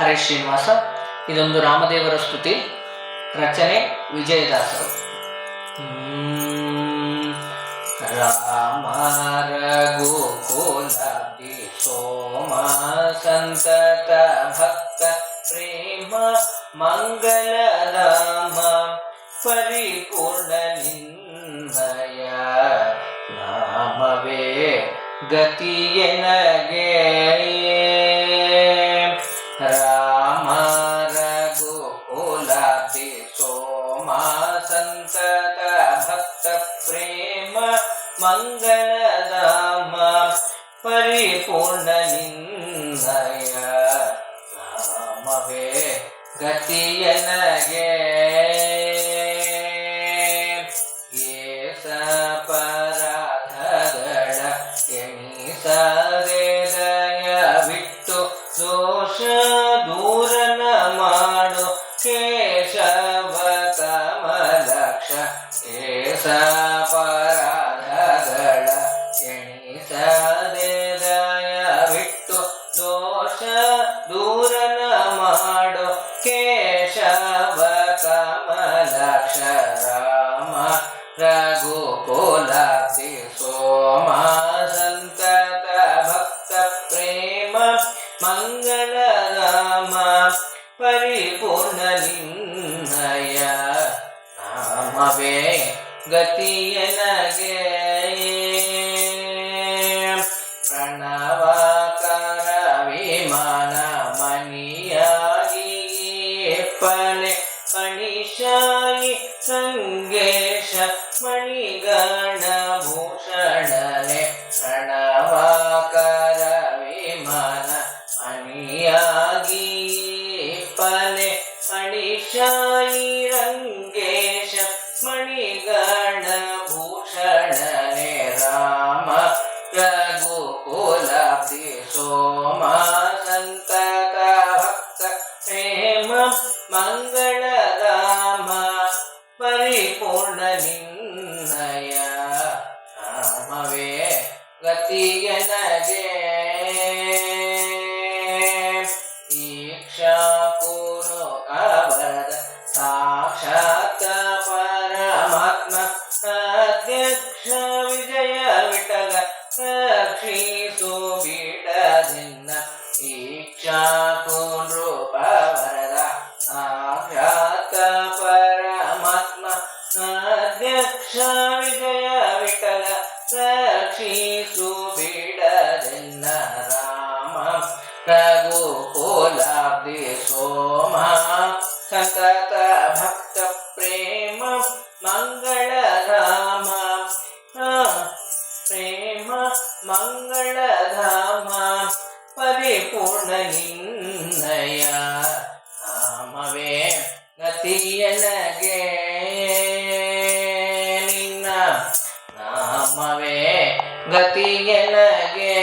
ಹರೇ ಶ್ರೀನಿವಾಸ, ಇದೊಂದು ರಾಮದೇವರ ಸ್ತುತಿ, ರಚನೆ ವಿಜಯದಾಸರು. ರಾಮ, ರಘುಕುಲ, ಸೋಮ, ಸಂತತ, ಭಕ್ತ, ಪ್ರೇಮ, ಮಂಗಲ, ರಾಮ, ಪರಿಪೂರ್ಣ ನಿನ್ನಯ ನಾಮವೇ ಗತಿಯನಗೆ ರಾಮ ಪ್ರೇಮ ಮಂಗಲ ಧಾಮ ಪರಿಪೂರ್ಣ ನಿಂದಯ ನಾಮವೇ ಗತಿಯನಗೆ ಏಸ ಎಣಿಸದೆ ಬಿಟ್ಟು ದೋಷ ದೂರನ ಮಾಡು. ಕೇಶವ ಕಮಲಕ್ಷ ರಾಮ ರಘುಕುಲ ಸೋಮ, ಸಂತತ, ಭಕ್ತ, ಪ್ರೇಮ ಮಂಗಳ ರಾಮ, ಪರಿಪೂರ್ಣ ನಿನ್ನಯ ನಾಮವೇ ಗತಿಯನಗೆ. अणिशायि सङ्गेश मणिगणभूषणने प्रणवाकर विमान मन अणियागीपने अणिशायि रङ्गेश मणिगणभूषणने राम प्रगुकुलि सोम सन्तकभक्त प्रेम मङ्गल ಗತಿಯನಗೆ ಈಕ್ಷಾಕುರು ಅವರದ ಸಾಕ್ಷಾತ್ ಪರಮಾತ್ಮ ಅಧ್ಯಕ್ಷ ವಿಜಯ ವಿಠಲ ರಕ್ಷಿಸು ಬಿಡದಿನ್ನ ಈಕ್ಷಾಕುರು ಪವರದ ಸಾಕ್ಷಾತ್ ಪರಮಾತ್ಮ ಅಧ್ಯಕ್ಷ ಪ್ರೇಮ ಮಂಗಳ ಧಾಮ ಪರಿಪೂರ್ಣ ನಿನ್ನಯ. ನಾಮವೇ ಗತಿಯನಗೆ ನಿನ್ನ ನಾಮವೇ ಗತಿಯನಗೆ